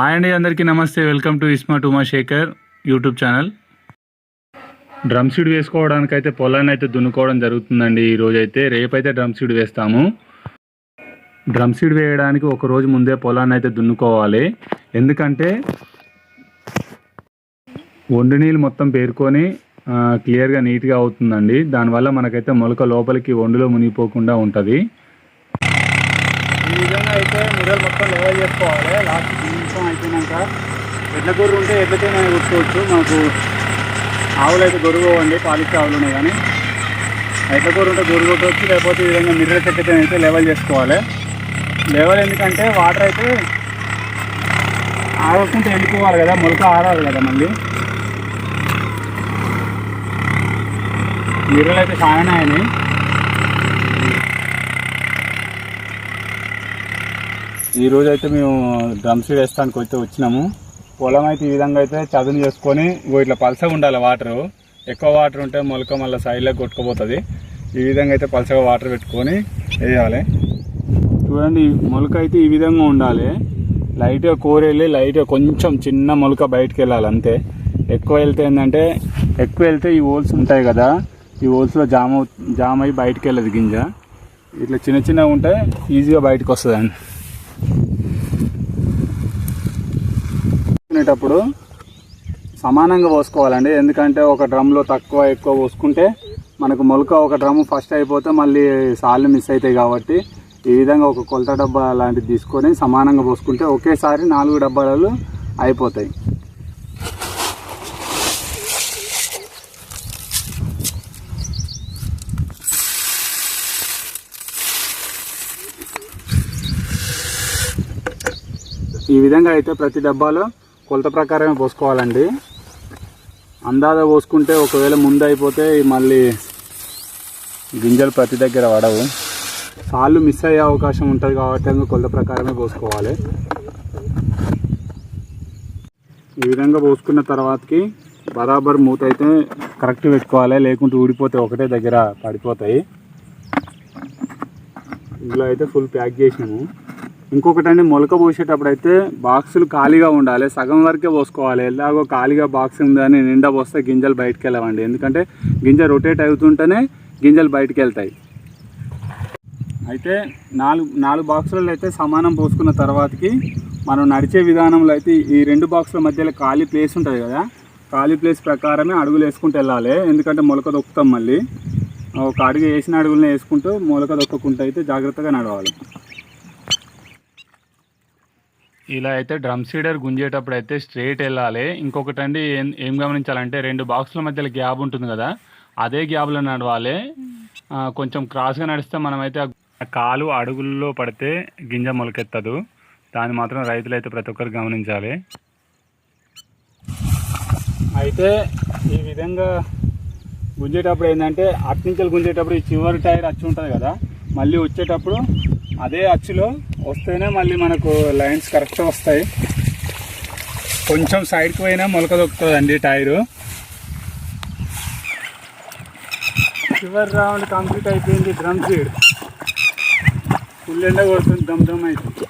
ఆయన అండి అందరికీ నమస్తే. వెల్కమ్ టు ఇస్మా టుమా Shekhar YouTube channel drum seed వేసుకోవడానికి అయితే పొలాన్ని అయితే దున్నుకోవడం జరుగుతుందండి ఈ అయితే రేపైతే డ్రమ్ సీడ్ వేస్తాము. డ్రమ్ సీడ్ వేయడానికి ఒక రోజు ముందే పొలాన్ని అయితే దున్నుకోవాలి. ఎందుకంటే ఒండు నీళ్ళు మొత్తం పేరుకొని క్లియర్గా నీట్గా అవుతుందండి. దానివల్ల మనకైతే మొలక లోపలికి ఒండులో మునిగిపోకుండా ఉంటుంది. ఈ విధంగా అయితే మొత్తం లెవెల్ చేసుకోవాలి లాస్ట్ నిమిషం అయిపోయినాక ఎడ్ల గొర్రె ఉంటే ఎడ్లకైనా కొట్టుకోవచ్చు మాకు ఆవులు అయితే గొర్రె పాలిచ్చే ఆవులు ఉన్నాయి కానీ ఎడ్ల గొర్రె ఉంటే గొర్రె కొట్టవచ్చు లేకపోతే ఈ విధంగా మిర్రల చెక్కతో అయితే లెవెల్ చేసుకోవాలి. లెవెల్ ఎందుకంటే వాటర్ అయితే ఆడకుంటే వెళ్ళిపోవాలి కదా మొలక ఆడాలి కదా మళ్ళీ. మిర్రలు అయితే చాలా అయినాయి. ఈరోజు అయితే మేము డ్రమ్స్ వేస్తానికి అయితే వచ్చినాము. పొలం అయితే ఈ విధంగా అయితే చదును చేసుకొని ఇట్లా పలసగా ఉండాలి వాటరు ఎక్కువ వాటర్ ఉంటే మొలక మళ్ళీ సైడ్లో కొట్టుకుపోతుంది. ఈ విధంగా అయితే పలసగా వాటర్ పెట్టుకొని వేయాలి. చూడండి మొలక అయితే ఈ విధంగా ఉండాలి. లైట్గా కూరెళ్ళి లైట్గా కొంచెం చిన్న మొలక బయటకు వెళ్ళాలి అంతే. ఎక్కువ వెళ్తే ఏంటంటే ఎక్కువ వెళ్తే ఈ హోల్స్ ఉంటాయి కదా ఈ హోల్స్లో జామ్ జామ అయి అయ్యి బయటకు వెళ్ళదు గింజ. ఇట్లా చిన్న చిన్నగా ఉంటే ఈజీగా బయటకు వస్తుందండి. పోసుకునేటప్పుడు సమానంగా పోసుకోవాలండి. ఎందుకంటే ఒక డ్రమ్లో తక్కువ ఎక్కువ పోసుకుంటే మనకు మొలక ఒక డ్రమ్ ఫస్ట్ అయిపోతే మళ్ళీ సార్లు మిస్ అవుతాయి కాబట్టి ఈ విధంగా ఒక కొలత డబ్బా లాంటిది తీసుకొని సమానంగా పోసుకుంటే ఒకేసారి నాలుగు డబ్బాలు అయిపోతాయి. ఈ విధంగా అయితే ప్రతి డబ్బాలో కొలత ప్రకారమే పోసుకోవాలండి. అందాజ పోసుకుంటే ఒకవేళ ముందు అయిపోతే మళ్ళీ గింజలు ప్రతి దగ్గర పడవు. సాళ్ళు మిస్ అయ్యే అవకాశం ఉంటుంది కాబట్టి అందుకు కొలత ప్రకారమే పోసుకోవాలి. ఈ విధంగా పోసుకున్న తర్వాతకి బరాబర్ మూత అయితే కరెక్ట్ పెట్టుకోవాలి. లేకుంటే ఊడిపోతే ఒకటే దగ్గర పడిపోతాయి. ఇందులో అయితే ఫుల్ ప్యాక్ చేసినాము. ఇంకొకటి అండి మొలక పోసేటప్పుడు అయితే బాక్సులు ఖాళీగా ఉండాలి. సగం వరకే పోసుకోవాలి. ఎలాగో ఖాళీగా బాక్స్ ఉందని నిండా పోస్తే గింజలు బయటకు వెళ్ళవండి ఎందుకంటే గింజ రొటేట్ అవుతుంటేనే గింజలు బయటకు వెళ్తాయి అయితే నాలుగు నాలుగు బాక్సులలో అయితే సమానం పోసుకున్న తర్వాతకి మనం నడిచే విధానంలో అయితే ఈ రెండు బాక్సుల మధ్యలో ఖాళీ ప్లేస్ ఉంటుంది కదా? ఖాళీ ప్లేస్ ప్రకారమే అడుగులు వేసుకుంటూ వెళ్ళాలి. ఎందుకంటే మొలక దొక్కుతాం మళ్ళీ. ఒక అడుగు వేసిన అడుగులను వేసుకుంటూ మొలక దొక్కకుంటూ అయితే జాగ్రత్తగా నడవాలి. ఇలా అయితే డ్రమ్ సీడర్ గుంజేటప్పుడు అయితే స్ట్రైట్ వెళ్ళాలి. ఇంకొకటి అండి ఏం ఏం గమనించాలంటే రెండు బాక్సుల మధ్యలో గ్యాప్ ఉంటుంది కదా అదే గ్యాప్లో నడవాలి. ఆ, కొంచెం క్రాస్గా నడిస్తే మనమైతే కాలు అడుగుల్లో పడితే గింజ మొలకెత్తదు. దాన్ని మాత్రం రైతులు అయితే ప్రతి ఒక్కరు గమనించాలి. అయితే ఈ విధంగా గుంజేటప్పుడు ఏంటంటే అట్నుంచి గుంజేటప్పుడు ఈ చివరి టైర్ అచ్చు ఉంటుంది కదా మళ్ళీ వచ్చేటప్పుడు అదే అచ్చులో వస్తేనే మళ్ళీ మనకు లైన్స్ కరెక్ట్గా వస్తాయి. కొంచెం సైడ్కి పోయినా మొలక దొక్కుతుందండి టైరు. చివరి రౌండ్ కంప్లీట్ అయిపోయింది డ్రమ్ సీడ్ ఫుల్ ఎండ కొడుతుంది దమ్ దమ్ అయితే